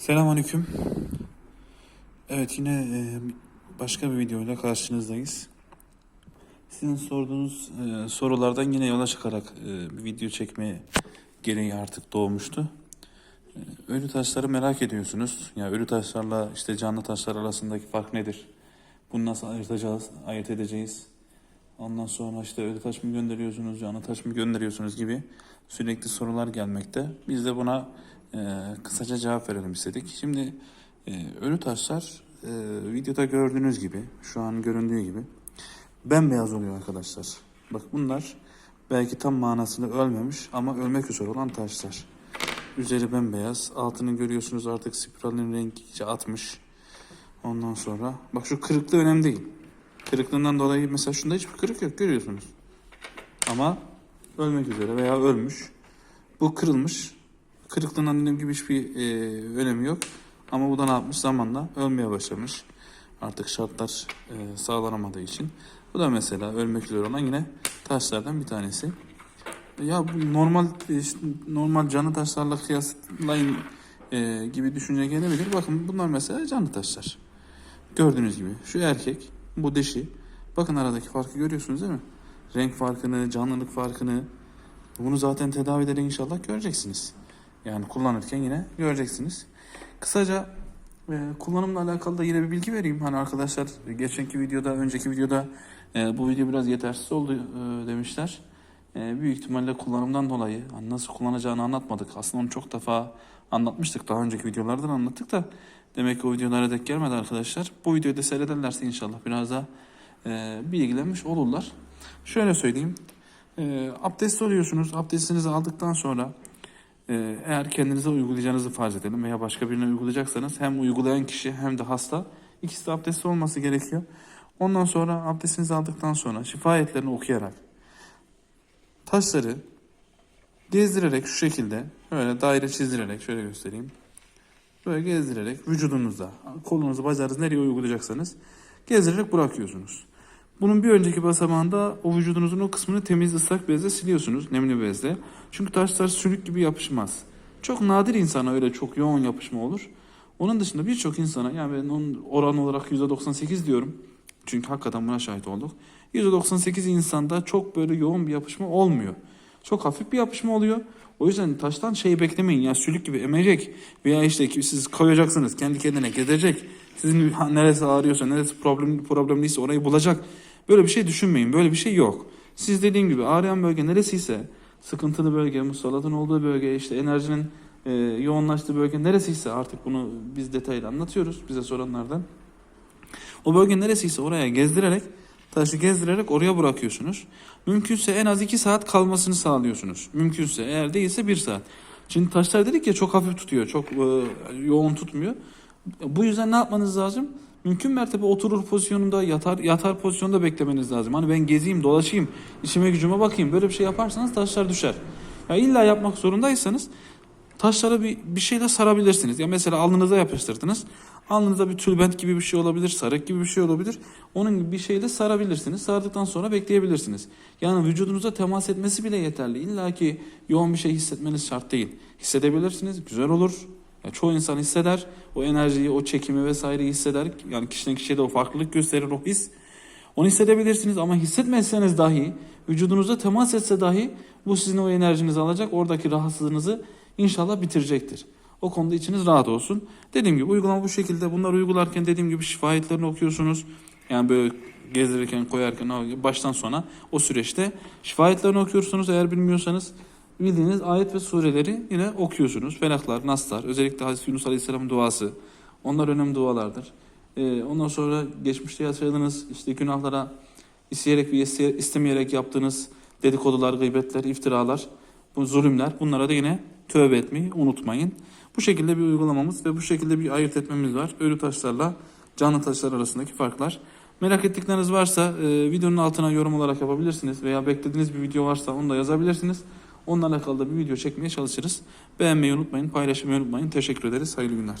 Selamünaleyküm. Evet yine e, başka bir videoyla karşınızdayız. Sizin sorduğunuz e, sorulardan yine yola çıkarak e, bir video çekmeye gereği artık doğmuştu. Ölü taşları merak ediyorsunuz. Ya ölü taşlarla işte canlı taşlar arasındaki fark nedir? Bunu nasıl ayırtacağız, ayırt edeceğiz? Ondan sonra işte ölü taş mı gönderiyorsunuz, canlı taş mı gönderiyorsunuz gibi sürekli sorular gelmekte. Biz de buna e, kısaca cevap verelim istedik. Şimdi e, ölü taşlar e, videoda gördüğünüz gibi, şu an göründüğü gibi bembeyaz oluyor arkadaşlar. Bak bunlar belki tam manasını ölmemiş ama ölmek üzere olan taşlar. Üzeri bembeyaz, altını görüyorsunuz artık spiralin rengi iyice atmış. Ondan sonra bak şu kırıklığı önemli değil. Kırıklığından dolayı mesela şunda hiçbir kırık yok görüyorsunuz. Ama ölmek üzere veya ölmüş. Bu kırılmış. Kırıklığından dediğim gibi hiçbir e, önemi yok. Ama bu da ne yapmış? Zamanla ölmeye başlamış. Artık şartlar e, sağlanamadığı için. Bu da mesela ölmek üzere olan yine taşlardan bir tanesi. Ya bu normal e, normal canlı taşlarla kıyaslayın e, gibi düşünce gelebilir. Bakın bunlar mesela canlı taşlar. Gördüğünüz gibi şu erkek, bu dişi. Bakın aradaki farkı görüyorsunuz değil mi? Renk farkını, canlılık farkını. Bunu zaten tedavide inşallah göreceksiniz. Yani kullanırken yine göreceksiniz. Kısaca e, kullanımla alakalı da yine bir bilgi vereyim. Hani arkadaşlar geçenki videoda, önceki videoda e, bu video biraz yetersiz oldu e, demişler. E, büyük ihtimalle kullanımdan dolayı hani nasıl kullanacağını anlatmadık. Aslında onu çok defa anlatmıştık. Daha önceki videolardan anlattık da demek ki o videolara denk gelmedi arkadaşlar. Bu videoyu da seyrederlerse inşallah biraz daha e, bilgilenmiş olurlar. Şöyle söyleyeyim. E, abdest alıyorsunuz. Abdestinizi aldıktan sonra eğer kendinize uygulayacağınızı farz edelim veya başka birine uygulayacaksanız hem uygulayan kişi hem de hasta ikisi de abdestli olması gerekiyor. Ondan sonra abdestinizi aldıktan sonra şifa ayetlerini okuyarak taşları gezdirerek şu şekilde böyle daire çizdirerek şöyle göstereyim. Böyle gezdirerek vücudunuzda, kolunuzu, bacağınızı nereye uygulayacaksanız gezdirerek bırakıyorsunuz. Bunun bir önceki basamağında o vücudunuzun o kısmını temiz ıslak bezle siliyorsunuz, nemli bezle. Çünkü taşlar sülük gibi yapışmaz. Çok nadir insana öyle çok yoğun yapışma olur. Onun dışında birçok insana yani ben onun oran olarak %98 diyorum. Çünkü hakikaten buna şahit olduk. %98 insanda çok böyle yoğun bir yapışma olmuyor. Çok hafif bir yapışma oluyor. O yüzden taştan şey beklemeyin ya sülük gibi emecek veya işte siz koyacaksınız kendi kendine gezecek. Sizin neresi ağrıyorsa neresi problem, problemliyse orayı bulacak. Böyle bir şey düşünmeyin. Böyle bir şey yok. Siz dediğim gibi ağrıyan bölge neresiyse sıkıntılı bölge, musallatın olduğu bölge, işte enerjinin e, yoğunlaştığı bölge neresiyse artık bunu biz detaylı anlatıyoruz bize soranlardan. O bölge neresiyse oraya gezdirerek taşı gezdirerek oraya bırakıyorsunuz. Mümkünse en az 2 saat kalmasını sağlıyorsunuz. Mümkünse eğer değilse 1 saat. Şimdi taşlar dedik ya çok hafif tutuyor, çok e, yoğun tutmuyor. Bu yüzden ne yapmanız lazım? Mümkün mertebe oturur pozisyonunda, yatar yatar pozisyonda beklemeniz lazım. Hani ben gezeyim, dolaşayım, işime gücüme bakayım. Böyle bir şey yaparsanız taşlar düşer. Ya illa yapmak zorundaysanız taşlara bir, bir şeyle sarabilirsiniz. Ya mesela alnınıza yapıştırdınız. Alnınıza bir tülbent gibi bir şey olabilir, sarık gibi bir şey olabilir. Onun gibi bir şeyle sarabilirsiniz. Sardıktan sonra bekleyebilirsiniz. Yani vücudunuza temas etmesi bile yeterli. İlla ki yoğun bir şey hissetmeniz şart değil. Hissedebilirsiniz, güzel olur. Ya çoğu insan hisseder. O enerjiyi, o çekimi vesaireyi hisseder. Yani kişiden kişiye de o farklılık gösterir o his. Onu hissedebilirsiniz ama hissetmezseniz dahi, vücudunuza temas etse dahi bu sizin o enerjinizi alacak. Oradaki rahatsızlığınızı inşallah bitirecektir. O konuda içiniz rahat olsun. Dediğim gibi uygulama bu şekilde. Bunları uygularken dediğim gibi şifa ayetlerini okuyorsunuz. Yani böyle gezdirirken, koyarken baştan sona o süreçte şifa ayetlerini okuyorsunuz. Eğer bilmiyorsanız bildiğiniz ayet ve sureleri yine okuyorsunuz. Felaklar, naslar, özellikle Hazreti Yunus Aleyhisselam'ın duası. Onlar önemli dualardır. Ee, ondan sonra geçmişte yaşadığınız işte günahlara isteyerek ve istemeyerek yaptığınız dedikodular, gıybetler, iftiralar, bu zulümler bunlara da yine tövbe etmeyi unutmayın. Bu şekilde bir uygulamamız ve bu şekilde bir ayırt etmemiz var. Ölü taşlarla canlı taşlar arasındaki farklar. Merak ettikleriniz varsa e, videonun altına yorum olarak yapabilirsiniz veya beklediğiniz bir video varsa onu da yazabilirsiniz. Onunla alakalı da bir video çekmeye çalışırız. Beğenmeyi unutmayın, paylaşmayı unutmayın. Teşekkür ederiz. Hayırlı günler.